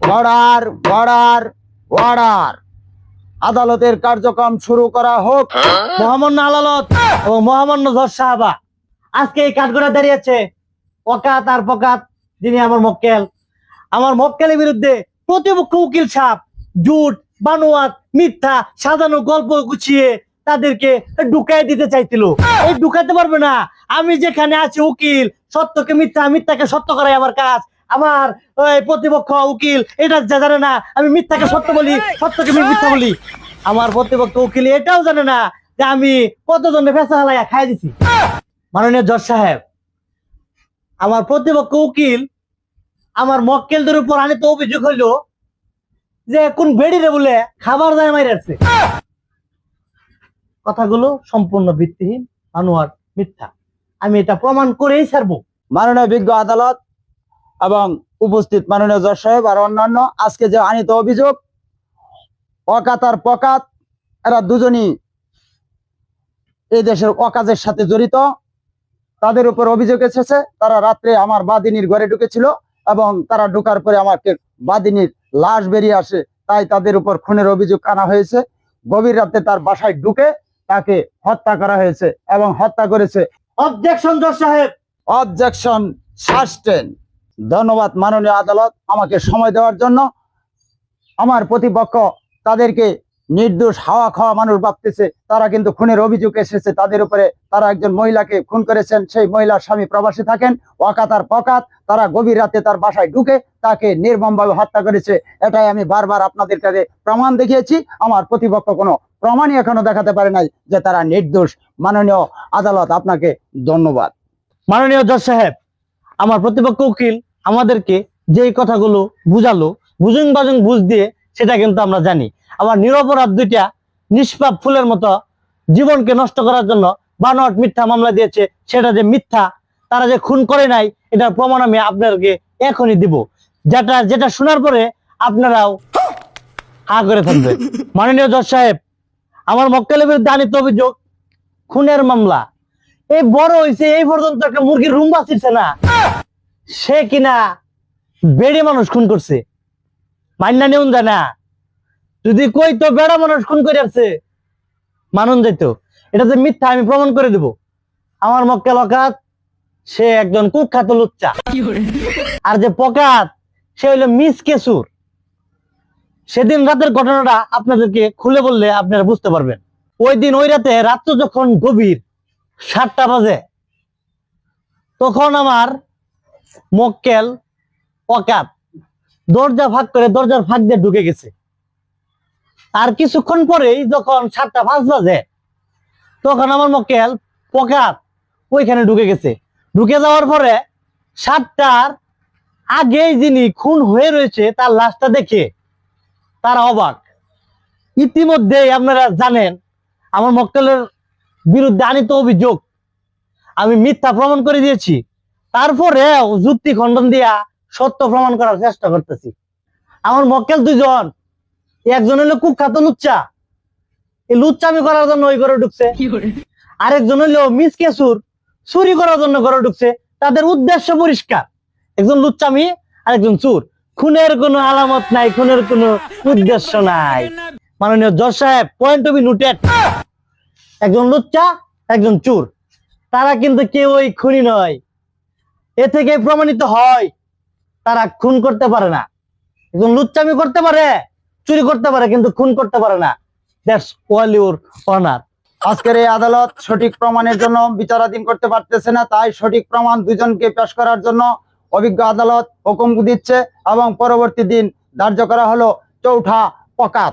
Order order order আদালতের কার্যক্রম শুরু করা হোক। মহামান্য আদালত এবং মহামান্য জজ সাহাবা। আজকে এই কাঠগড়া দাঁড়িয়েছে অকাত আর পকাত যিনি আমার মক্কেল। আমার মক্কেলের বিরুদ্ধে প্রতিপক্ষ উকিল সাপ জুট বানোয়াত মিথ্যা সাজানো গল্প গুছিয়ে তাদেরকে ঢুকাই দিতে চাইছিল। এই ঢুকাইতে পারবে না। আমি যেখানে আছি উকিল সত্যকে মিথ্যা মিথ্যাকে সত্য করাই আমার কাজ। আমার ওই প্রতিপক্ষ উকিল এটা যা জানে না আমি মিথ্যাকে সত্য বলি সত্যকে মিথ্যা বলি। আমার প্রতিপক্ষ উকিল এটাও জানে না যে আমি কতজনে ফেসা হালাইয়া খাই দিছি। মাননীয় জজ সাহেব আমার প্রতিপক্ষ উকিল আমার মক্কেলদের উপর আনিত অভিযোগ হইল যে কোন বেড়িরে বলে খাবার দায় মাইরাছে। কথাগুলো সম্পূর্ণ ভিত্তিহীন আনোয়ার মিথ্যা। আমি এটা প্রমাণ করেই ছাড়বো। মাননীয় বিজ্ঞ আদালত এবং উপস্থিত মাননীয় জজ সাহেব আর অন্যান্য, আজকে যে আনিত অভিযোগ অকাত আর পকাত, এরা দুজনই এই দেশের অকাজের সাথে জড়িত। তাদের উপর অভিযোগ এসেছে, তারা রাত্রে আমার বাদিনীর ঘরে ঢুকেছিল এবং তারা ঢোকার পরে আমাকে বাদিনীর লাশ বেরিয়ে আসে, তাই তাদের উপর খুনের অভিযোগ আনা হয়েছে। গভীর রাতে তার বাসায় ঢুকে তাকে হত্যা করা হয়েছে এবং হত্যা করেছে। অবজেকশন জজ সাহেব! অবজেকশন সাস্টেন ধন্যবাদ মাননীয় আদালত আমাকে সময় দেওয়ার জন্য। আমার প্রতিপক্ষ তাদেরকে নির্দোষ, হাওয়া খাওয়া মানুষ ভাবতেছে, তারা কিন্তু খুনের অভিযোগ এসেছে, তাদের উপরে তারা একজন মহিলাকে খুন করেছেন, সেই মহিলার স্বামী প্রবাসী থাকেন আর পকাত তারা গভীর রাতে তার বাসায় ঢুকে তাকে নির্মমভাবে হত্যা করেছে। এটাই আমি বারবার আপনাদের কাছে প্রমাণ দেখিয়েছি। আমার প্রতিপক্ষ কোনো প্রমাণই এখনও দেখাতে পারে নাই যে তারা নির্দোষ। মাননীয় আদালত আপনাকে ধন্যবাদ। মাননীয় জজ সাহেব, আমার প্রতিপক্ষ উকিল আমাদেরকে যেই কথাগুলো বুঝালো বুঝুং বাজুং বুঝ দিয়ে সেটা কিন্তু আমরা জানি। আমার নিরপরাধ দুইটা নিষ্পাপ ফুলের মতো জীবনকে নষ্ট করার জন্য বানোয়াট মিথ্যা মামলা দিয়েছে, সেটা যে মিথ্যা, তারা যে খুন করে নাই, এটার প্রমাণ আমি আপনাদেরকে এখনই দিব। যেটা যেটা শোনার পরে আপনারাও হা করে থাকবেন মাননীয় জজ সাহেব, আমার মক্কেলের বিরুদ্ধে আনিত অভিযোগ, খুনের মামলা। এই বড় হয়েছে এই পর্যন্ত একটা মুরগির রুম বাঁচিছে না। সে কিনা বেড়ে মানুষ খুন করছে? মান্না নেউন যায় না যদি কই তো বেড়া মানুষ খুন করে আসছে মানুন যাইত। এটা যে মিথ্যা আমি প্রমাণ করে দেব। আমার মক্কেল অকাত সে একজন কুখ্যাত লুচ্চা। আর যে পকাত সে হইল মিস কেসুর। সেদিন রাতের ঘটনাটা আপনাদেরকে খুলে বললে আপনারা বুঝতে পারবেন। ওই দিন ওই রাতে রাত্র যখন গভীর সাতটা বাজে তখন আমার মক্কেল, অকাত। দরজা ফাঁক করে দরজার ফাঁক দিয়ে ঢুকে গেছে। আর কিছুক্ষণ পরেই যখন সাতটা পাঁচ বাজে, তখন আমার মক্কেল পকাত ওইখানে ঢুকে গেছে। ঢুকে যাওয়ার পরে সাতটার আগেই যিনি খুন হয়ে রয়েছে, তার লাশটা দেখে তারা অবাক। ইতিমধ্যেই আপনারা জানেন, আমার মক্কেলের বিরুদ্ধে আনিত অভিযোগ আমি মিথ্যা প্রমাণ করে দিয়েছি। তারপরেও যুক্তি খণ্ডন দিয়া সত্য প্রমাণ করার চেষ্টা করতেছি। আমার মক্কেল দুজন একজন হলো কুখ্যাত লুচ্চা। এই লুচ্চামি করার জন্য ওই ঘরে ঢুকছে। আরেকজন হলো মিস কেসুর চুরি করার জন্য ঘরে ঢুকছে। তাদের উদ্দেশ্য পরিষ্কার। একজন লুচ্চামি আরেকজন চুর। খুনের কোনো আলামত নাই খুনের কোনো উদ্দেশ্য নাই। মাননীয় জজ সাহেব পয়েন্ট টু বি নোটেড একজন লুচ্চা একজন চুর। তারা কিন্তু কেউ ওই খুনি নয়। এ থেকে প্রমাণিত হয়, তারা খুন করতে পারে না। একজন লুচ্চামি করতে পারে, চুরি করতে পারে, কিন্তু খুন করতে পারে না। অনার আজকের এই আদালত সঠিক প্রমাণের জন্য বিচারাধীন করতে পারতেছে না, তাই সঠিক প্রমাণ দুজনকে পেশ করার জন্য অভিজ্ঞ আদালত হুকুম দিচ্ছে এবং পরবর্তী দিন ধার্য করা হলো চৌঠা পকাত।